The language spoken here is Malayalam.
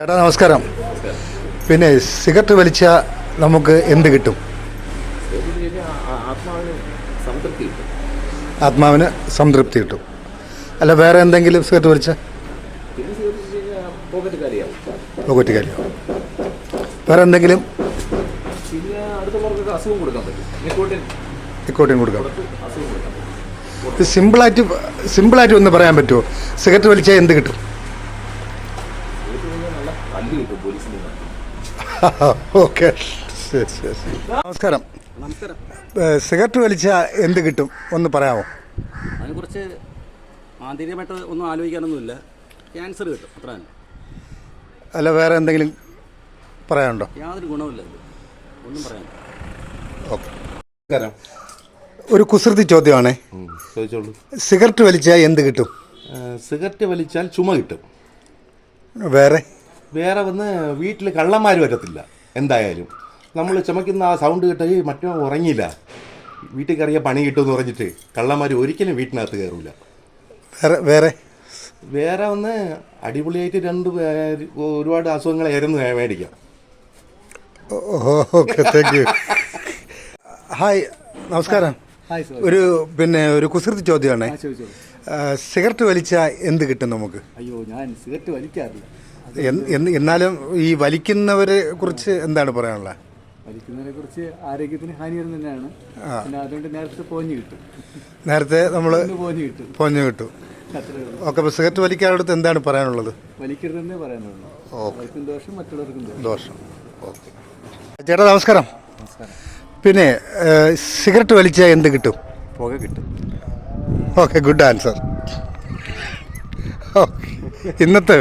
ചേട്ടാ നമസ്കാരം. പിന്നെ സിഗരറ്റ് വലിച്ച നമുക്ക് എന്ത് കിട്ടും? ആത്മാവിന് സംതൃപ്തി കിട്ടും. അല്ല വേറെ എന്തെങ്കിലും സിഗരറ്റ് വലിച്ച? പോക്കറ്റ് വേറെ എന്തെങ്കിലും? കൊടുക്കാം. സിമ്പിളായിട്ട് സിമ്പിളായിട്ട് ഒന്ന് പറയാൻ പറ്റുമോ? സിഗരറ്റ് വലിച്ചാൽ എന്ത് കിട്ടും? കിട്ടും ഓക്കെ. ശരി ശരി ശരി. നമസ്കാരം. നമസ്കാരം. സിഗരറ്റ് വലിച്ച എന്ത് കിട്ടും? ഒന്ന് പറയാമോ? അതിനെക്കുറിച്ച് ആന്തരികമായിട്ട് ഒന്നും ആലോചിക്കാനൊന്നുമില്ല. ക്യാൻസർ കിട്ടും അത്ര തന്നെ. അല്ല വേറെ എന്തെങ്കിലും പറയാനുണ്ടോ? യാതൊരു ഗുണമില്ല ഒന്നും പറയാൻ ഓക്കെ. ഒരു കുസൃതി ചോദ്യമാണേ. ചോദിച്ചോളൂ. സിഗരറ്റ് വലിച്ചാൽ എന്ത് കിട്ടും? സിഗരറ്റ് വലിച്ചാൽ ചുമ കിട്ടും. വേറെ? വേറെ വന്ന് വീട്ടിൽ കള്ളന്മാർ വരത്തില്ല എന്തായാലും. നമ്മൾ ചുമക്കുന്ന ആ സൗണ്ട് കേട്ട് മറ്റോ ഉറങ്ങിയില്ല. വീട്ടിൽ കയറിയ പണി കിട്ടുമെന്ന് പറഞ്ഞിട്ട് കള്ളന്മാർ ഒരിക്കലും വീട്ടിനകത്ത് കയറൂല. വേറെ വേറെ? വേറെ വന്ന് അടിപൊളിയായിട്ട് രണ്ട് ഒരുപാട് അസുഖങ്ങളായിരുന്നു മേടിക്കാം. ഓക്കെ താങ്ക് യു ഹായ് നമസ്കാരം. ഒരു പിന്നെ ഒരു കുസൃതി ചോദ്യമാണ്. സിഗരറ്റ് വലിച്ചാൽ എന്ത് കിട്ടും നമുക്ക്? അയ്യോ ഞാൻ സിഗരറ്റ് വലിക്കാറില്ല. എന്നാലും ഈ വലിക്കുന്നവരെ കുറിച്ച് എന്താണ് പറയാനുള്ളത്? വലിക്കുന്നവരെ കുറിച്ച് ആരോഗ്യത്തിന് ഹാനി തന്നെയാണ്. അതുകൊണ്ട് നേരത്തെ പോഞ്ഞു കിട്ടും. നേരത്തെ നമ്മൾ പോഞ്ഞു കിട്ടും. പോഞ്ഞു കിട്ടും. ഒക്കെ ഉള്ളൂ. ഓക്കെ അപ്പോൾ സിഗരറ്റ് വലിക്കാരുടെ എന്താണ് പറയാനുള്ളത്? വലിക്കരുതെന്നേ പറയാനുള്ളൂ. ദോഷം മറ്റുള്ളവർക്കും ദോഷം. ഓക്കെ. ചേട്ടാ നമസ്കാരം. പിന്നെ സിഗരറ്റ് വലിച്ചാൽ എന്ത് കിട്ടും? പുക കിട്ടും. Okay good answer. ഓക്കെ. ഇന്നത്തെ